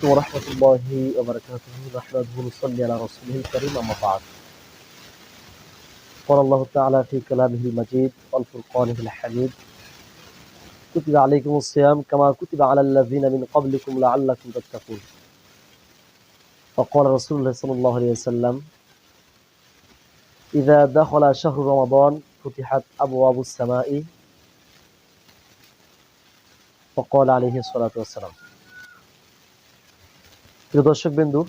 عليكم ورحمة الله وبركاته. نحمده ونصلي على رسوله الكريم أما بعد. قال الله تعالى في كلامه المجيد والفرقانه الحميد كتب عليكم الصيام كما كتب على الذين من قبلكم لعلكم تتقون. فقال رسول الله صلى الله عليه وسلم إذا دخل شهر رمضان فتحت أبواب السماء فقال عليه الصلاة والسلام প্রিয় দর্শক বিন্দু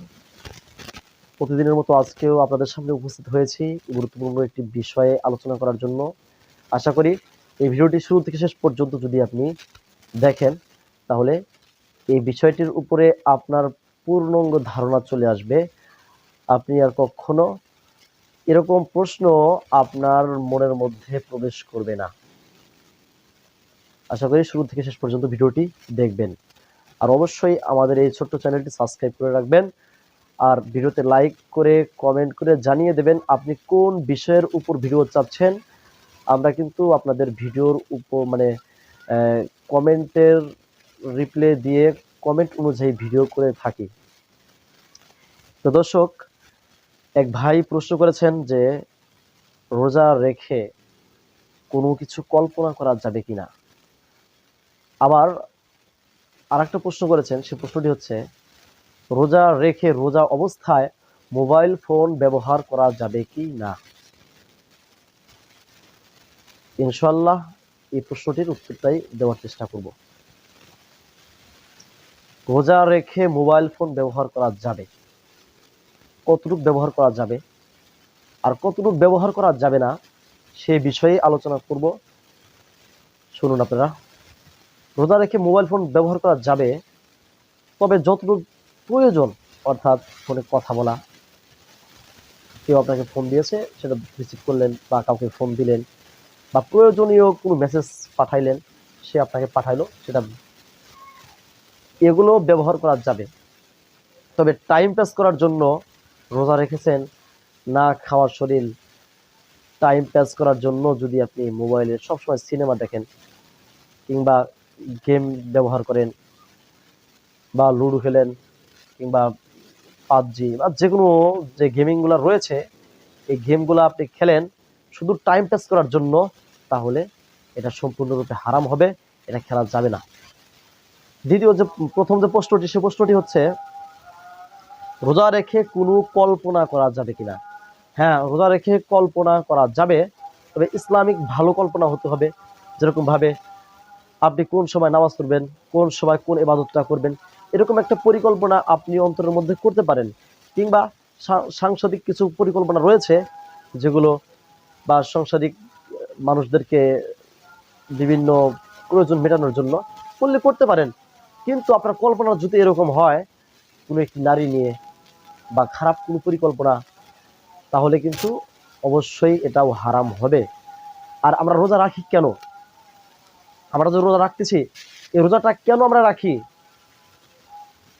প্রতিদিনের মতো আজকেও আপনাদের সামনে উপস্থিত হয়েছি গুরুত্বপূর্ণ একটি বিষয়ে আলোচনা করার জন্য। আশা করি এই ভিডিওটি শুরু থেকে শেষ পর্যন্ত যদি আপনি দেখেন, তাহলে এই বিষয়টির উপরে আপনার পূর্ণাঙ্গ ধারণা চলে আসবে। আপনি আর কখনো এরকম প্রশ্ন আপনার মনের মধ্যে প্রবেশ করবে না। আশা করি শুরু থেকে শেষ পর্যন্ত ভিডিওটি দেখবেন। আর অবশ্যই আমাদের এই ছোট্ট চ্যানেলটি সাবস্ক্রাইব করে রাখবেন। আর ভিডিওতে লাইক করে, কমেন্ট করে জানিয়ে দেবেন আপনি কোন বিষয়ের উপর ভিডিও চাচ্ছেন। আমরা কিন্তু আপনাদের ভিডিওর উপর মানে কমেন্টের রিপ্লে দিয়ে কমেন্ট অনুযায়ী ভিডিও করে থাকি। তো দর্শক, এক ভাই প্রশ্ন করেছেন যে, রোজা রেখে কোনো কিছু কল্পনা করা যাবে কিনা? আবার আরেকটা প্রশ্ন করেছেন, সে প্রশ্নটি হচ্ছে, রোজা রেখে রোজা অবস্থায় মোবাইল ফোন ব্যবহার করা যাবে কি না? ইনশাল্লাহ এই প্রশ্নটির উত্তরটাই দেওয়ার চেষ্টা করব। রোজা রেখে মোবাইল ফোন ব্যবহার করা যাবে? কতটুকু ব্যবহার করা যাবে? আর কতটুক ব্যবহার করা যাবে না, সে বিষয়ে আলোচনা করব। শুনুন আপনারা। রোজা রেখে মোবাইল ফোন ব্যবহার করা যাবে, তবে যতটুকু প্রয়োজন, অর্থাৎ ফোনে কথা বলা। কেউ আপনাকে ফোন দিয়েছে, সেটা রিসিভ করলেন বা কাউকে ফোন দিলেন, বা প্রয়োজনীয় কোনো মেসেজ পাঠাইলেন, সে আপনাকে পাঠাইলো, সেটা এগুলো ব্যবহার করা যাবে। তবে টাইম পাস করার জন্য রোজা রেখেছেন, না খাওয়ার শরীর টাইম পাস করার জন্য যদি আপনি মোবাইলে সবসময় সিনেমা দেখেন, কিংবা গেম ব্যবহার করেন বা লুডো খেলেন কিংবা পাবজি বা যে কোনো যে গেমিংগুলো রয়েছে, এই গেমগুলো আপনি খেলেন শুধু টাইম পাস করার জন্য, তাহলে এটা সম্পূর্ণরূপে হারাম হবে, এটা খেলা যাবে না। দ্বিতীয় যে প্রথম যে প্রশ্নটি, সে প্রশ্নটি হচ্ছে, রোজা রেখে কোনো কল্পনা করা যাবে কিনা? হ্যাঁ রোজা রেখে কল্পনা করা যাবে, তবে ইসলামিক ভালো কল্পনা হতে হবে। যেরকম ভাবে আপনি কোন সময় নামাজ পড়বেন, কোন সময় কোন এবাদতটা করবেন, এরকম একটা পরিকল্পনা আপনি অন্তরের মধ্যে করতে পারেন। কিংবা সাংসারিক কিছু পরিকল্পনা রয়েছে যেগুলো বা সাংসারিক মানুষদেরকে বিভিন্ন প্রয়োজন মেটানোর জন্য করলে করতে পারেন। কিন্তু আপনার কল্পনা যদি এরকম হয়, কোনো একটি নারী নিয়ে বা খারাপ কোনো পরিকল্পনা, তাহলে কিন্তু অবশ্যই এটাও হারাম হবে। আর আমরা রোজা রাখি কেন? আমরা যে রোজা রাখতেছি, এই রোজাটা কেন আমরা রাখি?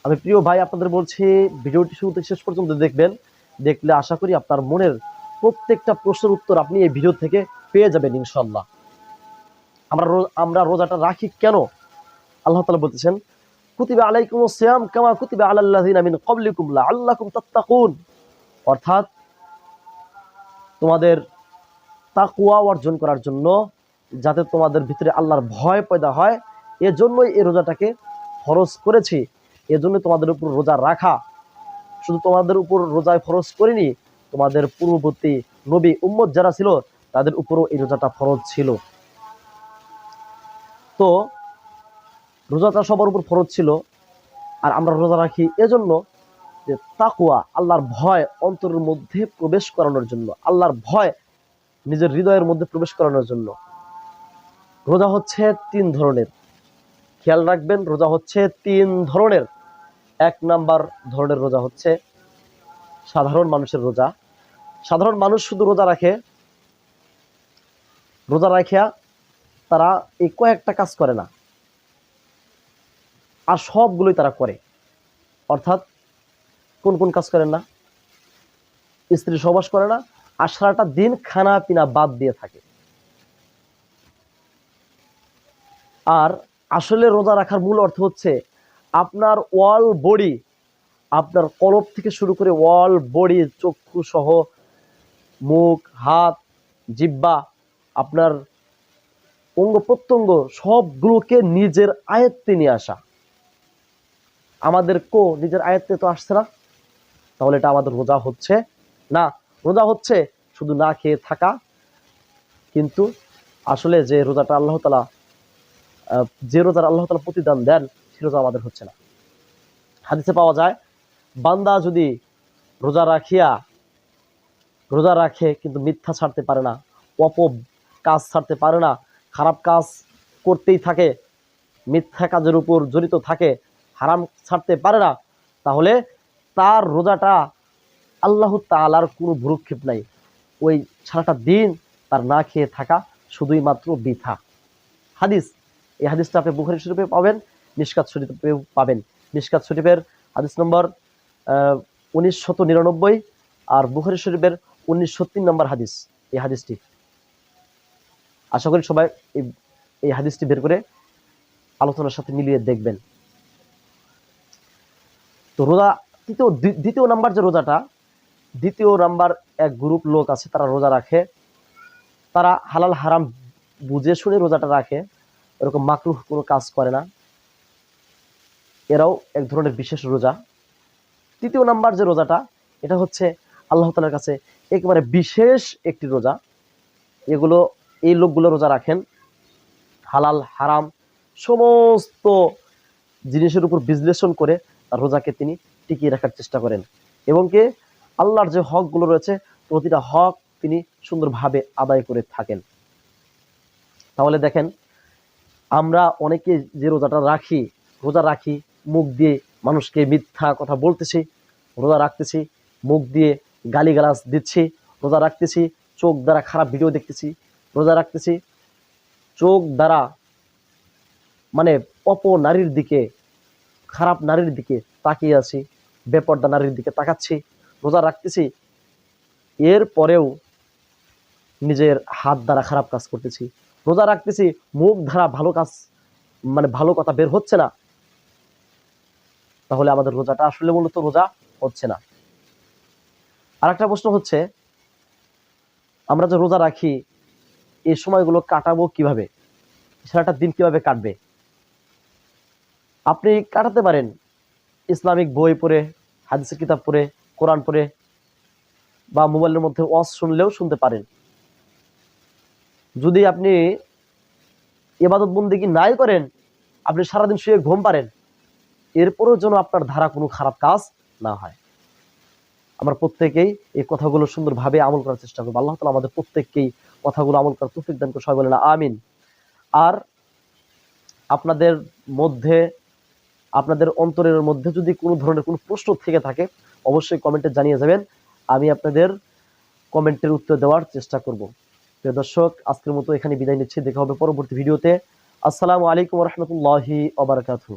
আমি প্রিয় ভাই আপনাদের বলছি, ভিডিওটি শুরু থেকে শেষ পর্যন্ত দেখবেন। দেখলে আশা করি আপনার মনের প্রত্যেকটা প্রশ্নের উত্তর আপনি এই ভিডিও থেকে পেয়ে যাবেন ইনশাল্লাহ আমরা আমরা রোজাটা রাখি কেন? আল্লাহ তালা বলতেছেন, কুতিবা আলাইকুম সিয়াম কামা কুতিবা আলাল্লাযিনা মিন ক্বাবলিকুম লাআল্লাকুম তাত্তাকুন। অর্থাৎ তোমাদের তাকওয়া অর্জন করার জন্য যাতে তোমাদের ভিতরে আল্লাহর ভয় পয়দা হয়। এজন্যই এই রোজাটাকে ফরজ করেছি। এজন্য তোমাদের উপর রোজা রাখা। শুধু তোমাদের উপর রোজায় ফরজ করিনি, তোমাদের পূর্ববর্তী নবী উম্মত যারা ছিল, তাদের উপরও এই রোজাটা ফরজ ছিল। তো, রোজাটা সবার উপর ফরজ ছিল। আর আমরা রোজা রাখি এজন্য যে তাকুয়া আল্লাহর ভয় অন্তরের মধ্যে প্রবেশ করানোর জন্য, আল্লাহর ভয় নিজের হৃদয়ের মধ্যে প্রবেশ করানোর জন্য। রোজা হচ্ছে তিন ধরনের। খেয়াল রাখবেন, রোজা হচ্ছে তিন ধরনের। এক নাম্বার ধরনের রোজা হচ্ছে সাধারণ মানুষের রোজা। সাধারণ মানুষ শুধু রোজা রাখে, রোজা রাখিয়া তারা এই কয়েকটা কাজ করে না। আর সবগুলোই তারা করে। অর্থাৎ কোন কোন কাজ করেন না? স্ত্রী সবাস করে না। আর সারাটা দিন খানা পিনা বাদ দিয়ে থাকে। আর আসলে রোজা রাখার মূল অর্থ হচ্ছে আপনার ওয়াল বডি আপনার কলব থেকে শুরু করে ওয়াল বডি চক্ষু সহ মুখ হাত জিব্বা আপনার অঙ্গ প্রত্যঙ্গ সবগুলোকে নিজের আয়ত্তে নিয়ে আসা। আমাদের কো নিজের আয়ত্তে তো আসছে না তাহলে এটা আমাদের রোজা হচ্ছে না। রোজা হচ্ছে শুধু না খেয়ে থাকা কিন্তু আসলে যে রোজাটা আল্লাহ তালা আহ, যে রোজার আল্লাহ তালা প্রতিদান দেন, সে রোজা আমাদের হচ্ছে না। হাদিসে পাওয়া যায়, বান্দা যদি রোজা রাখিয়া, রোজা রাখে কিন্তু মিথ্যা ছাড়তে পারে না অপ কাজ ছাড়তে পারে না, খারাপ কাজ করতেই থাকে, মিথ্যা কাজের উপর জড়িত থাকে, হারাম ছাড়তে পারে না, তাহলে তার রোজাটা আল্লাহ তালার কোনো ভ্রুক্ষেপ নাই। ওই সারাটা দিন তার না খেয়ে থাকা শুধুই মাত্র বৃথা। হাদিস এই হাদিসটা আপনি বুখারি শরীফে পাবেন মিসকাত শরীফেও পাবেন। মিসকাত শরীফের হাদিস নম্বর উনিশ নিরানব্বই আর বুখারি শরীফের উনিশশো তিন নম্বর হাদিস, এই হাদিসটি। আশা করি সবাই এই এই হাদিসটি বের করে আলোচনার সাথে মিলিয়ে দেখবেন। তো রোজা, তৃতীয়, দ্বি- দ্বিতীয় নাম্বার যে রোজাটা, দ্বিতীয় নাম্বার এক গ্রুপ লোক আছে, তারা রোজা রাখে। তারা হালাল, হারাম বুঝে শুনে রোজাটা রাখে। এরকম মাকরুহ কোনো কাজ করে না। এরাও এক ধরনের বিশেষ রোজা। তৃতীয় নাম্বার যে রোজাটা, এটা হচ্ছে আল্লাহ তালার কাছে একেবারে বিশেষ একটি রোজা। এগুলো, এই লোকগুলো রোজা রাখেন। হালাল, হারাম, সমস্ত জিনিসের উপর বিশ্লেষণ করে রোজাকে তিনি টিকিয়ে রাখার চেষ্টা করেন। এবং কি, আল্লাহর যে হকগুলো রয়েছে, প্রতিটা হক তিনি সুন্দরভাবে আদায় করে থাকেন। তাহলে দেখেন আমরা অনেকে যে রোজাটা রাখি, রোজা রাখি, মুখ দিয়ে মানুষকে মিথ্যা কথা বলতেছি, রোজা রাখতেছি, মুখ দিয়ে গালিগালাজ দিচ্ছি, রোজা রাখতেছি, চোখ দ্বারা খারাপ ভিডিও দেখতেছি, রোজা রাখতেছি, চোখ দ্বারা মানে অপ নারীর দিকে, খারাপ নারীর দিকে তাকিয়ে আছি, বেপর্দা নারীর দিকে তাকাচ্ছি, রোজা রাখতেছি, এর পরেও নিজের হাত দ্বারা খারাপ কাজ করতেছি। রোজা রাখতেছি, মুখ ধারা ভালো কাজ মানে ভালো কথা বের হচ্ছে না, তাহলে আমাদের রোজাটা আসলে মূলত রোজা হচ্ছে না। আরেকটা প্রশ্ন হচ্ছে, আমরা যে রোজা রাখি, এই সময়গুলো কাটাবো কীভাবে? সারাটা দিন কীভাবে কাটবে? আপনি কাটাতে পারেন, ইসলামিক বই পড়ে, হাদিসের কিতাব পড়ে, কোরআন পড়ে, বা মোবাইলের মধ্যে ওয়াজ শুনলেও শুনতে পারেন। যদি আপনি এবাদত বন্দিগি নাই করেন, আপনি সারাদিন শুয়ে ঘুম পারেন এরপরেও যেন আপনার ধারা কোনো খারাপ কাজ না হয়। আমরা প্রত্যেকেই এই কথাগুলো সুন্দরভাবে আমল করার চেষ্টা করব। আল্লাহ তালা আমাদের প্রত্যেককেই কথাগুলো আমল করার তৌফিক দান করে সবাই বলেন আমিন। আর আপনাদের মধ্যে, আপনাদের অন্তরের মধ্যে যদি কোনো ধরনের কোনো প্রশ্ন থেকে থাকে, অবশ্যই কমেন্টে জানিয়ে যাবেন। আমি আপনাদের কমেন্টের উত্তর দেওয়ার চেষ্টা করব। প্রিয় দর্শক, আজকের মতো এখানে বিদায় নিচ্ছি। দেখা হবে পরবর্তী ভিডিওতে। আসসালামু আলাইকুম রহমতুল্লাহি আবরকাতু